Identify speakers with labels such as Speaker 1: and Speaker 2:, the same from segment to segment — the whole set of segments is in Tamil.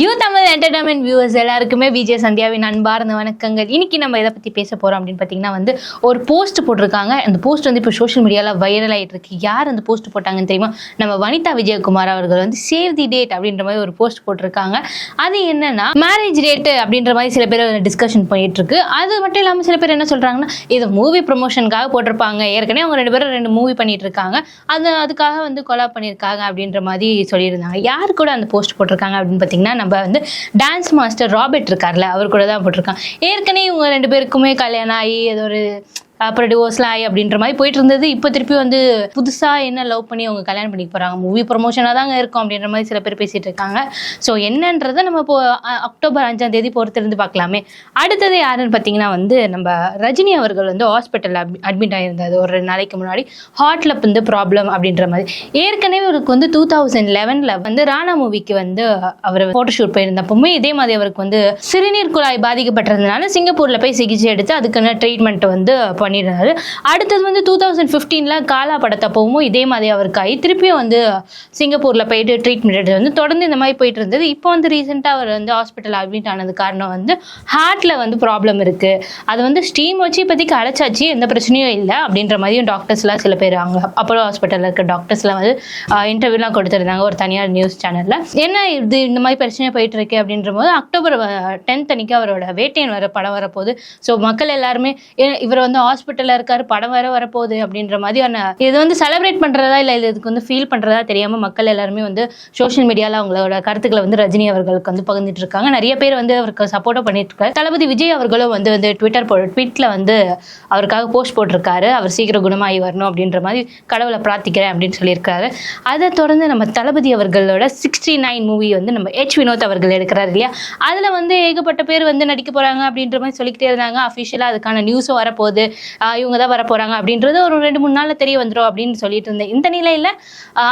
Speaker 1: யூ தமிழ் என்டர்டைன்மெண்ட் வியூவர்ஸ் எல்லாருக்குமே விஜய் சந்தியாவின் அன்பார்ந்த வணக்கங்கள். இன்னைக்கு நம்ம எதை பற்றி பேச போகிறோம் அப்படின்னு பார்த்தீங்கன்னா வந்து ஒரு போஸ்ட் போட்டிருக்காங்க. அந்த போஸ்ட் வந்து இப்போ சோஷியல் மீடியாவில் வைரல் ஆகிட்டு இருக்கு. யார் அந்த போஸ்ட் போட்டாங்கன்னு தெரியுமா? நம்ம வனிதா விஜயகுமார் அவர்கள் வந்து சேவ் தி டேட் அப்படின்ற மாதிரி ஒரு போஸ்ட் போட்டிருக்காங்க. அது என்னன்னா மேரேஜ் டேட் அப்படின்ற மாதிரி சில பேர் டிஸ்கஷன் பண்ணிட்டு இருக்கு. அது மட்டும் இல்லாமல் சில பேர் என்ன சொல்றாங்கன்னா இது மூவி ப்ரொமோஷனுக்காக போட்டிருப்பாங்க. ஏற்கனவே அவங்க ரெண்டு பேரும் ரெண்டு மூவி பண்ணிட்டு இருக்காங்க. அது அதுக்காக வந்து கொலா பண்ணியிருக்காங்க அப்படின்ற மாதிரி சொல்லியிருந்தாங்க. யார் கூட அந்த போஸ்ட் போட்டிருக்காங்க அப்படின்னு பார்த்தீங்கன்னா நம்ம வந்து டான்ஸ் மாஸ்டர் ராபர்ட் இருக்கார்ல அவர் கூட தான் போட்டிருக்கான். ஏற்கனவே இவங்க ரெண்டு பேருக்குமே கல்யாணம் ஆகி ஏதோ ஒரு அப்புறம் டிவோர்ஸ்லாம் ஆகி அப்படின்ற மாதிரி போயிட்டு இருந்தது இப்போ திருப்பி வந்து புதுசாக என்ன லவ் பண்ணி அவங்க கல்யாணம் பண்ணிக்க போகிறாங்க மூவி ப்ரொமோஷனாக தாங்க இருக்கும் அப்படின்ற மாதிரி சில பேர் பேசிகிட்டு இருக்காங்க. ஸோ என்னன்றதை நம்ம இப்போ அக்டோபர் அஞ்சாம் தேதி பொறுத்திருந்து பார்க்கலாமே. அடுத்தது யாருன்னு பார்த்தீங்கன்னா வந்து நம்ம ரஜினி அவர்கள் வந்து ஹாஸ்பிட்டலில் அட்மிட் ஆகியிருந்தாரு ஒரு ரெண்டு நாளைக்கு முன்னாடி. ஹார்ட்ல வந்து ப்ராப்ளம் அப்படின்ற மாதிரி. ஏற்கனவே அவருக்கு வந்து டூ தௌசண்ட் லெவனில் வந்து ராணா மூவிக்கு வந்து அவர் ஃபோட்டோஷூட் போயிருந்தப்பவுமே இதே மாதிரி அவருக்கு வந்து சிறுநீர் குழாய் பாதிக்கப்பட்டிருந்தனால சிங்கப்பூரில் போய் சிகிச்சை எடுத்து அதுக்கான ட்ரீட்மெண்ட் வந்து பண்ணியிருந்தாரு. அடுத்தது வந்து டூ தௌசண்ட் ஃபிஃப்டீனில் காலா படத்தப்பவும் இதே மாதிரி அவருக்கு ஆகி திருப்பியும் வந்து சிங்கப்பூரில் போயிட்டு ட்ரீட்மெண்ட் எடுத்து வந்து தொடர்ந்து இந்த மாதிரி போயிட்டு இருந்தது. இப்போ வந்து ரீசெண்டாக அவர் வந்து ஹாஸ்பிட்டல் அட்மிட் ஆனது காரணம் வந்து ஹார்ட்டில் வந்து ப்ராப்ளம் இருக்குது அது வந்து ஸ்டீம் வச்சு இப்போதைக்கு அடைச்சாச்சு எந்த பிரச்சனையும் இல்லை அப்படின்ற மாதிரியும் டாக்டர்ஸ்லாம் சில பேர் அங்கே அப்போலோ ஹாஸ்பிட்டலில் இருக்க டாக்டர்ஸ்லாம் வந்து இன்டர்வியூலாம் கொடுத்துருந்தாங்க ஒரு தனியார் நியூஸ் சேனலில் என்ன இது இந்த மாதிரி பிரச்சனை போயிட்டு இருக்கு அப்படின்ற போது அக்டோபர் டென்த் அன்னைக்கு அவரோட வேட்டையன் வர படம் வரப்போகுது. ஸோ மக்கள் எல்லாருமே இவர் வந்து ஹாஸ்பிட்டலில் இருக்காரு படம் வேற வரப்போகுது அப்படின்ற மாதிரியான இது வந்து செலிப்ரேட் பண்ணுறதா இல்லை இதுக்கு வந்து ஃபீல் பண்ணுறதா தெரியாமல் மக்கள் எல்லாருமே வந்து சோஷியல் மீடியாவில் அவங்களோட கருத்துக்களை வந்து ரஜினி அவர்களுக்கு வந்து பகிர்ந்துட்டு இருக்காங்க. நிறைய பேர் வந்து அவருக்கு சப்போர்ட்டும் பண்ணிட்டு இருக்காரு. தளபதி விஜய் அவர்களும் வந்து வந்து ட்விட்டர் போ ட்வீட்டில் வந்து அவருக்காக போஸ்ட் போட்டிருக்காரு. அவர் சீக்கிரம் குணமாகி வரணும் அப்படின்ற மாதிரி கடவுளை பிரார்த்திக்கிறேன் அப்படின்னு சொல்லியிருக்காரு. அதை தொடர்ந்து நம்ம தளபதி அவர்களோட சிக்ஸ்டி நைன் மூவி வந்து நம்ம ஹெச் வினோத் அவர்கள் எடுக்கிறார் இல்லையா? அதில் வந்து ஏகப்பட்ட பேர் வந்து நடிக்க போகிறாங்க அப்படின்ற மாதிரி சொல்லிக்கிட்டே இருந்தாங்க. அஃபிஷியலாக அதுக்கான நியூஸும் வரப்போகுது. இவங்க தான் வர போகிறாங்க அப்படின்றது ஒரு ரெண்டு மூணு நாளில் தெரிய வந்துடும் அப்படின்னு சொல்லிட்டு இருந்தேன். இந்த நிலையில்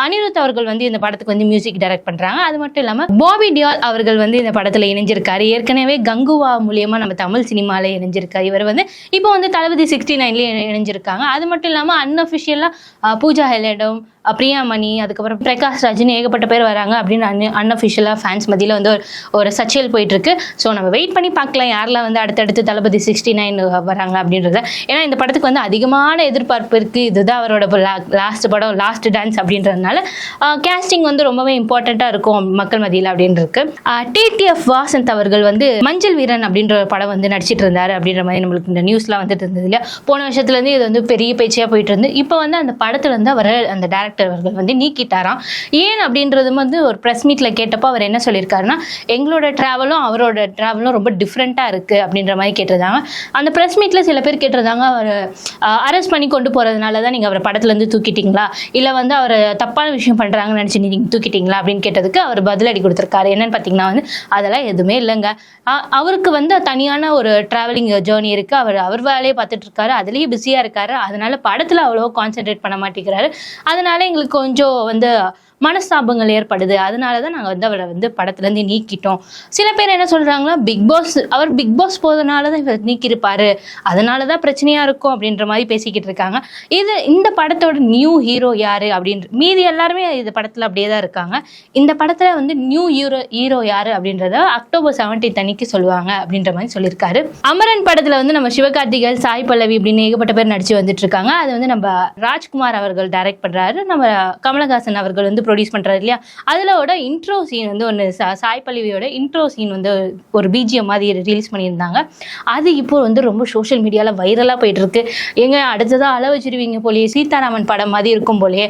Speaker 1: அனிருத் அவர்கள் வந்து இந்த படத்துக்கு வந்து மியூசிக் டைரக்ட் பண்ணுறாங்க அது மட்டும் இல்லாமல் பாபி டியால் அவர்கள் வந்து இந்த படத்தில் இணைஞ்சிருக்காரு. ஏற்கனவே கங்குவா மூலியமாக நம்ம தமிழ் சினிமாவில் இணைஞ்சிருக்காரு. இவர் வந்து இப்போ வந்து தளபதி சிக்ஸ்டி நைன்லேயே இணைஞ்சிருக்காங்க. அது மட்டும் இல்லாமல் அன்அஃபிஷியலாக பூஜா ஹெலடம் பிரியாமணி அதுக்கப்புறம் பிரகாஷ் ராஜ்னு ஏகப்பட்ட பேர் வராங்க அப்படின்னு அன் அன்அஃபிஷியலாக ஃபேன்ஸ் மத்தியில் வந்து ஒரு ஒரு சர்ச்சையில் போயிட்டுருக்கு. ஸோ நம்ம வெயிட் பண்ணி பார்க்கலாம் யாரெல்லாம் வந்து அடுத்தடுத்து தளபதி சிக்ஸ்டி நைன் வராங்க அப்படின்றத. ஏன்னா இந்த படத்துக்கு வந்து அதிகமான எதிர்பார்ப்பு இருக்குது இதுதான் அவரோட லாஸ்ட் படம் லாஸ்ட் டான்ஸ் அப்படின்றதுனால கேஸ்டிங் வந்து ரொம்பவே இம்பார்ட்டண்ட்டாக இருக்கும் மக்கள் மத்தியில் அப்படின்னு டிடிஎஃப் வாசந்த் அவர்கள் வந்து மஞ்சள் வீரன் அப்படின்ற ஒரு படம் வந்து நடிச்சிட்டு இருந்தார் அப்படின்ற மாதிரி நம்மளுக்கு இந்த நியூஸ்லாம் வந்துட்டு இருந்தது இல்லையா? போன வருஷத்துலேருந்து இது வந்து பெரிய பேச்சையாக போயிட்டு இருந்து. இப்போ வந்து அந்த படத்துல வந்து அவர் அந்த டேரக்டர் அவர்கள் வந்து நீக்கிட்டாராம். ஏன் அப்படின்றது வந்து ஒரு ப்ரெஸ் மீட்டில் கேட்டப்போ அவர் என்ன சொல்லியிருக்காருன்னா எங்களோட ட்ராவலும் அவரோட ட்ராவலும் ரொம்ப டிஃப்ரெண்ட்டாக இருக்குது அப்படின்ற மாதிரி கேட்டிருந்தாங்க. அந்த ப்ரெஸ் மீட்டில் சில பேர் கேட்டிருந்தாங்க அவர் அரெஸ்ட் பண்ணி கொண்டு போகிறதுனால தான் நீங்கள் அவரை படத்துலேருந்து தூக்கிட்டீங்களா? இல்லை வந்து அவர் தப்பான விஷயம் பண்ணுறாங்கன்னு நினச்சி நீங்கள் தூக்கிட்டீங்களா அப்படின்னு கேட்டதுக்கு அவர் பதிலடி கொடுத்துருக்காரு. என்னன்னு பார்த்தீங்கன்னா வந்து அதெல்லாம் எதுவுமே இல்லைங்க. அவருக்கு வந்து தனியான ஒரு ட்ராவலிங் ஜேர்னி இருக்குது அவர் அவர் வேலையை பார்த்துட்டு இருக்காரு. அதுலேயே பிஸியாக இருக்காரு. அதனால படத்தில் அவ்வளோ கான்சென்ட்ரேட் பண்ண மாட்டேங்கிறாரு. அதனால எங்களுக்கு கொஞ்சம் வந்து மனஸ்தாபங்கள் ஏற்படுது. அதனால தான் நாங்கள் வந்து அவரை வந்து படத்துலேருந்து நீக்கிட்டோம். சில பேர் என்ன சொல்கிறாங்கன்னா பிக் பாஸ் அவர் பிக் பாஸ் போதனால தான் இவர் நீக்கியிருப்பார். அதனால தான் பிரச்சனையாக இருக்கும் அப்படின்ற மாதிரி பேசிக்கிட்டு இருக்காங்க. இது இந்த படத்தோட நியூ ஹீரோ யார் அப்படின்ற மீதி எல்லாருமே இந்த படத்தில் அப்படியே தான் இருக்காங்க. இந்த படத்தில் வந்து நியூ ஹீரோ ஹீரோ யார் அப்படின்றத அக்டோபர் செவன்டீன் அன்னைக்கு சொல்லுவாங்க அப்படின்ற மாதிரி சொல்லியிருக்காரு. அமரன் படத்தில் வந்து நம்ம சிவகார்த்திகேயன் சாய் பல்லவி அப்படின்னு ஏகப்பட்ட பேர் நடிச்சு வந்துட்டு இருக்காங்க. அது வந்து நம்ம ராஜ்குமார் அவர்கள் டைரக்ட் பண்ணுறாரு நம்ம கமலஹாசன் அவர்கள் வந்து ப்ரொடியூஸ் பண்ணுறாரு இல்லையா? அதிலோட இன்ட்ரோ சீன் வந்து ஒன்று சாய் பல்லவியோட இன்ட்ரோ சீன் வந்து ஒரு பிஜிஎம் மாதிரி ரிலீஸ் பண்ணியிருந்தாங்க. அது இப்போ வந்து ரொம்ப சோஷியல் மீடியாவில் வைரலாக போயிட்டுருக்கு. எங்க அடுத்ததாக அள வச்சிருவீங்க போலயே சீதாராமன் படம் மாதிரி இருக்கும் போலயே.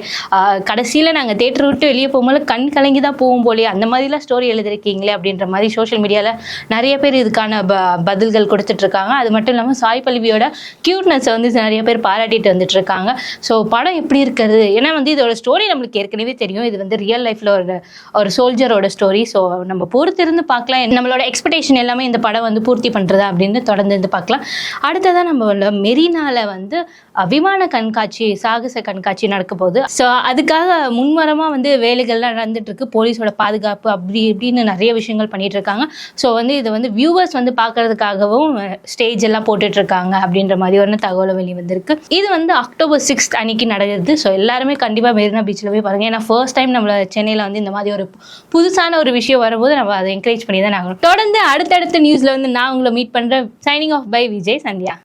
Speaker 1: கடைசியில் நாங்கள் தேட்டர் விட்டு வெளியே போகும்போது கண் கலங்கி தான் போகும் போலயே. அந்த மாதிரிலாம் ஸ்டோரி எழுதிருக்கீங்களே அப்படின்ற மாதிரி சோஷியல் மீடியாவில் நிறைய பேர் இதுக்கான ப பதில்கள் கொடுத்துட்ருக்காங்க. அது மட்டும் இல்லாமல் சாய் பல்லவியோட க்யூட்னஸை வந்து நிறைய பேர் பாராட்டிட்டு வந்துட்டு இருக்காங்க ஸோ படம் எப்படி இருக்கிறது? ஏன்னா வந்து இதோட ஸ்டோரி நம்மளுக்கு ஏற்கனவே தெரியும். இது வந்து ரியல் லைஃப்பில் ஒரு ஒரு சோல்ஜரோட ஸ்டோரி ஸோ நம்ம பொறுத்திருந்து பார்க்கலாம். நம்மளோட எக்ஸ்பெக்டேஷன் எல்லாமே இந்த படம் வந்து பூர்த்தி பண்ணுறதா அப்படின்னு தொடர்ந்து இருந்து பார்க்கலாம். அடுத்ததாக நம்ம மெரினாவில் வந்து விமான கண்காட்சி சாகச கண்காட்சி நடக்க போகுது ஸோ அதுக்காக முன்மரமாக வந்து வேலைகள்லாம் நடந்துட்டு இருக்கு போலீஸோட பாதுகாப்பு அப்படி இப்படின்னு நிறைய விஷயங்கள் பண்ணிட்டு இருக்காங்க ஸோ வந்து இதை வந்து வியூவர்ஸ் வந்து பார்க்கறதுக்காகவும் ஸ்டேஜ் எல்லாம் போட்டுட்டு இருக்காங்க அப்படின்ற மாதிரி ஒரு தகவல் வெளி வந்திருக்கு. இது வந்து அக்டோபர் சிக்ஸ்த் அன்னைக்கு நடக்குது ஸோ எல்லாருமே கண்டிப்பாக மெரினா பீச்சில் போய் பாருங்க. ஏன்னா ஃபர்ஸ்ட் டைம் நம்மள சென்னையில் வந்து இந்த மாதிரி ஒரு புதுசான ஒரு விஷயம் வரும்போது நம்ம அதை என்கரேஜ் பண்ணி தான் ஆகணும். தொடர்ந்து அடுத்தடுத்த நியூஸில் வந்து நான் உங்களை மீட் பண்ணுறேன் signing off by Vijay Sandhya